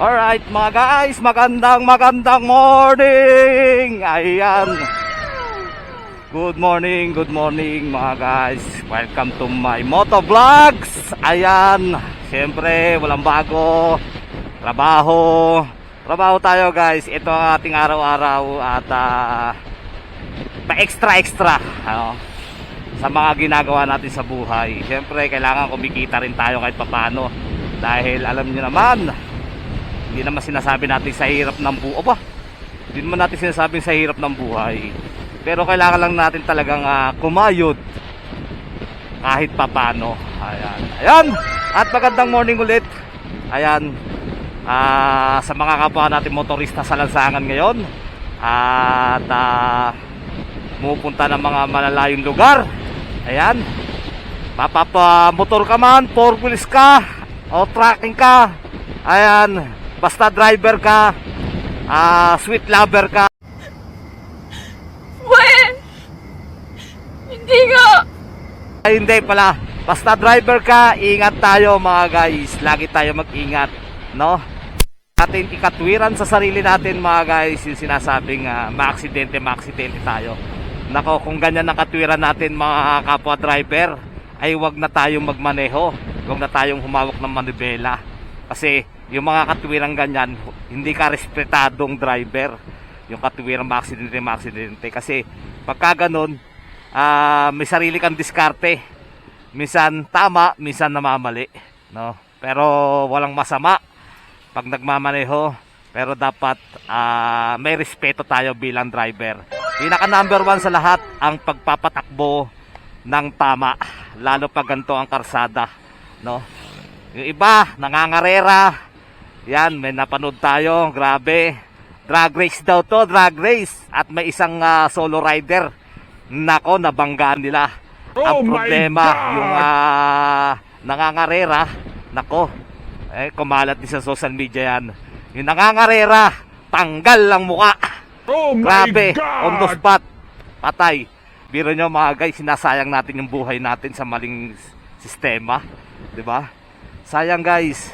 Alright mga guys, magandang magandang morning! Ayan. Good morning, good morning mga guys. Welcome to my moto vlogs. Ayan, siyempre walang bago. Trabaho. Trabaho tayo guys. Ito ang ating araw-araw at ah, pa extra extra ano, sa mga ginagawa natin sa buhay. Siyempre kailangan kumikita rin tayo kahit papano. Dahil alam niyo naman, hindi naman sinasabi natin sa hirap ng buhay. Opa, hindi naman natin sinasabing sa hirap ng buhay. Pero kailangan lang natin talagang ah, kumayod kahit papano. Ayan. Ayan. At magandang morning ulit. Ayan. Ah, sa mga kapwa natin motorista sa lansangan ngayon. At ah, pumupunta ng mga malalayong lugar. Ayan. Papapa motor ka man, four wheels ka, o tracking ka. Ayan. Basta driver ka, ah, sweet lover ka. When? Hindi nga. Ay, hindi pala. Basta driver ka, ingat tayo mga guys. Lagi tayo mag-ingat, no? Atin ikatwiran sa sarili natin mga guys, yung sinasabing uh, maaksidente, maaksidente tayo. Nako, kung ganyan ang katwiran natin mga kapwa driver, ay wag na tayong magmaneho. Wag na tayong humawak ng manibela. Kasi yung mga katwirang ganyan, hindi ka respetadong driver. Yung katwirang maaksidente, maaksidente. Kasi pagka ganun, ah, may sarili kang diskarte. Minsan tama, minsan namamali, no? Pero walang masama pag nagmamaneho. Pero dapat ah, may respeto tayo bilang driver. Pinaka number one sa lahat ang pagpapatakbo ng tama, lalo pag ganito ang karsada, no? Yung iba nangangarera. Yan, may napanood tayo, grabe. Drag race daw to, drag race. At may isang ah, solo rider. Nako, nabanggaan nila. ang Oh my problema, yung ah, nangangarera, nako, eh, kumalat din sa social media yan. Yung nangangarera, tanggal lang muka. Oh Grabe, God! on the spot, patay. Biro nyo mga guys, sinasayang natin yung buhay natin sa maling sistema. 'Di ba? Sayang guys.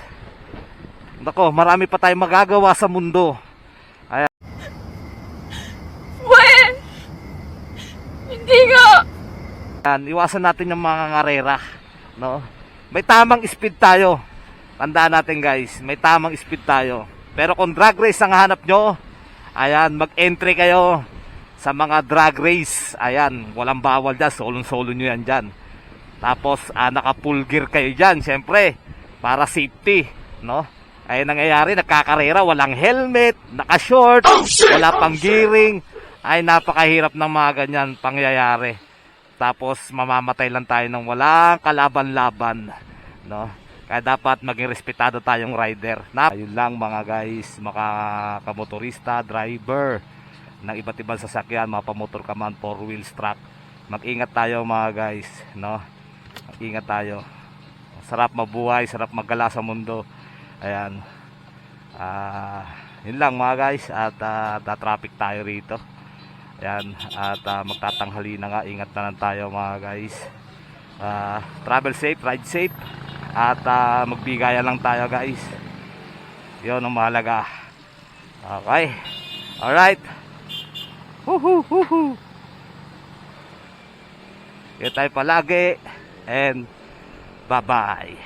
Nako, marami pa tayong magagawa sa mundo. When? Hindi nga. Yan, iwasan natin yung mga ngarera, no? May tamang speed tayo. Tandaan natin guys, may tamang speed tayo. Pero kung drag race ang hanap nyo, ayan, mag-entry kayo sa mga drag race. Ayan, walang bawal dyan, solong-solo nyo yan dyan. Tapos, ah, naka-full gear kayo dyan, syempre, para safety, no? Ay nangyayari, nagkakarera, walang helmet, naka-short, wala pang gearing. Ay, napakahirap ng mga ganyan pangyayari. Tapos mamamatay lang tayo ng walang kalaban-laban, no? Kaya dapat maging respetado tayong rider. Na, ayun lang mga guys, mga kamotorista, driver ng iba't ibang sasakyan, mga pamotor ka man, four wheels truck. Mag-ingat tayo mga guys, no? Mag-ingat tayo. Sarap mabuhay, sarap maggala sa mundo. Ayan. Ah, yun lang mga guys at ah, da-traffic tayo rito. Ayan, at ah, magtatanghali na nga, ingat na lang tayo mga guys. Ah, travel safe, ride safe. At ah, magbigayan lang tayo guys. Yun ang mahalaga. Okay. Alright. Woohoo, woohoo. Yan tayo palagi. And Bye bye.